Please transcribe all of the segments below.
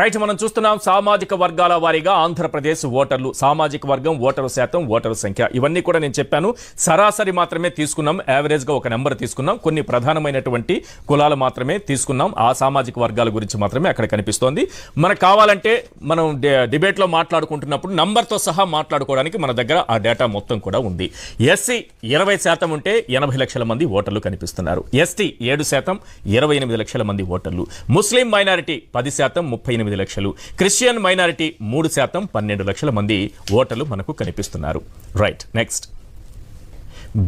Right మనం చూస్తున్నాం సామాజిక వర్గాల వారీగా ఆంధ్రప్రదేశ్ ఓటర్లు. సామాజిక వర్గం ఓటరు శాతం ఓటరు సంఖ్య. ఇవన్నీ కూడా నేను చెప్పాను. సరాసరి మాత్రమే తీసుకున్నాం. యావరేజ్గా ఒక నెంబర్ తీసుకున్నాం. కొన్ని ప్రధానమైనటువంటి కులాలు మాత్రమే తీసుకున్నాం. ఆ సామాజిక వర్గాల గురించి మాత్రమే అక్కడ కనిపిస్తోంది. మనకు కావాలంటే మనం డిబేట్లో మాట్లాడుకుంటున్నప్పుడు నంబర్తో సహా మాట్లాడుకోవడానికి మన దగ్గర ఆ డేటా మొత్తం కూడా ఉంది. ఎస్సీ ఇరవై శాతం ఉంటే ఎనభై లక్షల మంది ఓటర్లు కనిపిస్తున్నారు. ఎస్టీ ఏడు శాతం ఇరవై ఎనిమిది లక్షల మంది ఓటర్లు. ముస్లిం మైనారిటీ పది శాతం ముప్పై ఎనిమిది లక్షలు. క్రిస్టియన్ మైనారిటీ మూడు శాతం పన్నెండు లక్షల మంది ఓటర్లు మనకు కనిపిస్తున్నారు. Right next.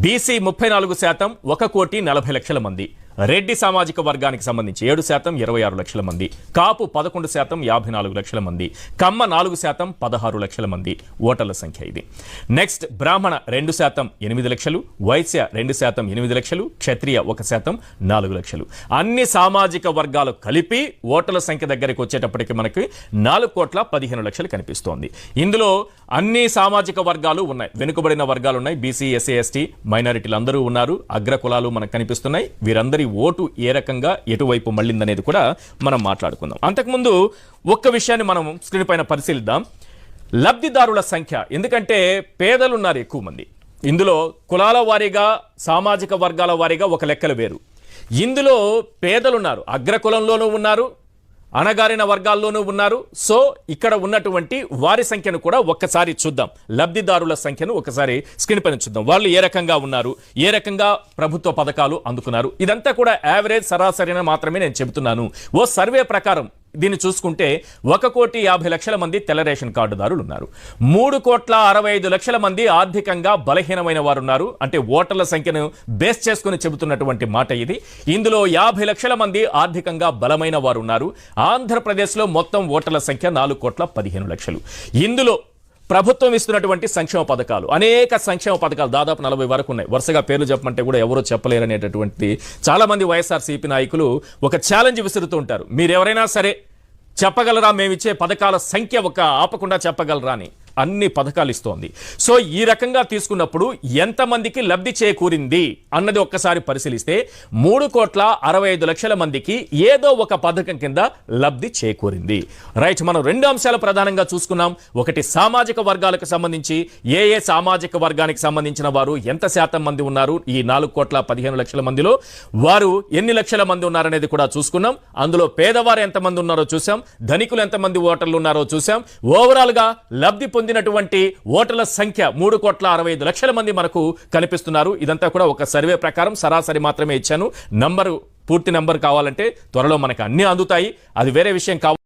బీసీ ముప్పై నాలుగు శాతం ఒక కోటి నలభై లక్షల మంది. రెడ్డి సామాజిక వర్గానికి సంబంధించి ఏడు శాతం ఇరవై ఆరు లక్షల మంది కాపు పదకొండు శాతం యాభై నాలుగు లక్షల మంది కమ్మ నాలుగు శాతం పదహారు లక్షల మంది ఓటర్ల సంఖ్య ఇది. నెక్స్ట్ బ్రాహ్మణ రెండు శాతం ఎనిమిది లక్షలు వైశ్య రెండు శాతం ఎనిమిది లక్షలు క్షత్రియ ఒక శాతం నాలుగు లక్షలు. అన్ని సామాజిక వర్గాలు కలిపి ఓటర్ల సంఖ్య దగ్గరికి వచ్చేటప్పటికి మనకి నాలుగు కోట్ల పదిహేను లక్షలు కనిపిస్తోంది. ఇందులో అన్ని సామాజిక వర్గాలు ఉన్నాయి. వెనుకబడిన వర్గాలు ఉన్నాయి. బీసీ ఎస్సీ ఎస్టీ మైనారిటీలు అందరూ ఉన్నారు. అగ్ర కులాలు మనకు కనిపిస్తున్నాయి. వీరందరి ఓటు ఏ రకంగా ఎటువైపు మళ్ళిందనేది కూడా మనం మాట్లాడుకుందాం. అంతకుముందు ఒక్క విషయాన్ని మనం స్క్రీన్ పైన పరిశీలిద్దాం. లబ్ధిదారుల సంఖ్య ఎందుకంటే పేదలు ఉన్నారు ఎక్కువ మంది. ఇందులో కులాల వారీగా సామాజిక వర్గాల వారీగా ఒక లెక్కలు వేరు. ఇందులో పేదలున్నారు అగ్రకులంలోనూ ఉన్నారు అణగారిన వర్గాల్లోనూ ఉన్నారు. సో ఇక్కడ ఉన్నటువంటి వారి సంఖ్యను కూడా ఒక్కసారి చూద్దాం. లబ్ధిదారుల సంఖ్యను ఒకసారి స్క్రీన్ పైన చూద్దాం. వాళ్ళు ఏ రకంగా ఉన్నారు? ఏ రకంగా ప్రభుత్వ పథకాలు అందుకున్నారు? ఇదంతా కూడా యావరేజ్ సరాసరిన మాత్రమే నేను చెబుతున్నాను. ఓ సర్వే ప్రకారం దీన్ని చూసుకుంటే ఒక కోటి యాభై లక్షల మంది తెల్ల రేషన్ కార్డుదారులు ఉన్నారు మూడు కోట్ల అరవై ఐదు లక్షల మంది ఆర్థికంగా బలహీనమైన వారు ఉన్నారు అంటే ఓటర్ల సంఖ్యను బేస్ చేసుకుని చెబుతున్నటువంటి మాట ఇది. ఇందులో యాభై లక్షల మంది ఆర్థికంగా బలమైన వారు ఉన్నారు ఆంధ్రప్రదేశ్లో మొత్తం ఓటర్ల సంఖ్య నాలుగు కోట్ల పదిహేను లక్షలు. ఇందులో ప్రభుత్వం ఇస్తున్నటువంటి సంక్షేమ పథకాలు. అనేక సంక్షేమ పథకాలు దాదాపు నలభై వరకు ఉన్నాయి. వరుసగా పేర్లు చెప్పమంటే కూడా ఎవరో చెప్పలేరనేటటువంటి చాలా మంది వైఎస్ఆర్సీపీ నాయకులు ఒక ఛాలెంజ్ విసురుతూ ఉంటారు. మీరెవరైనా సరే చెప్పగలరా? మేమిచ్చే పథకాల సంఖ్య ఒక ఆపకుండా చెప్పగలరా అని. అన్ని పథకాలు ఇస్తోంది. సో ఈ రకంగా తీసుకున్నప్పుడు ఎంతమందికి లబ్ధి చేకూరింది అన్నది ఒక్కసారి పరిశీలిస్తే మూడు కోట్ల అరవై ఐదు లక్షల మందికి ఏదో ఒక పథకం కింద లబ్ధి చేకూరింది. రైట్ మనం రెండు అంశాలు ప్రధానంగా చూసుకున్నాం. ఒకటి సామాజిక వర్గాలకు సంబంధించి ఏ ఏ సామాజిక వర్గానికి సంబంధించిన వారు ఎంత శాతం మంది ఉన్నారు? ఈ నాలుగు కోట్ల పదిహేను లక్షల మందిలో వారు ఎన్ని లక్షల మంది ఉన్నారనేది కూడా చూసుకున్నాం. అందులో పేదవారు ఎంతమంది ఉన్నారో చూసాం ధనికులు ఎంతమంది ఓటర్లు ఉన్నారో చూసాం ఓవరాల్గా లబ్ధి పొందినటువంటి ఓటర్ల సంఖ్య మూడు కోట్ల అరవై ఐదు లక్షల మంది మనకు కనిపిస్తున్నారు. ఇదంతా కూడా ఒక సర్వే ప్రకారం సరాసరి మాత్రమే ఇచ్చాను. నంబరు పూర్తి నంబర్ కావాలంటే త్వరలో మనకు అన్ని అందుతాయి. అది వేరే విషయం కావాలి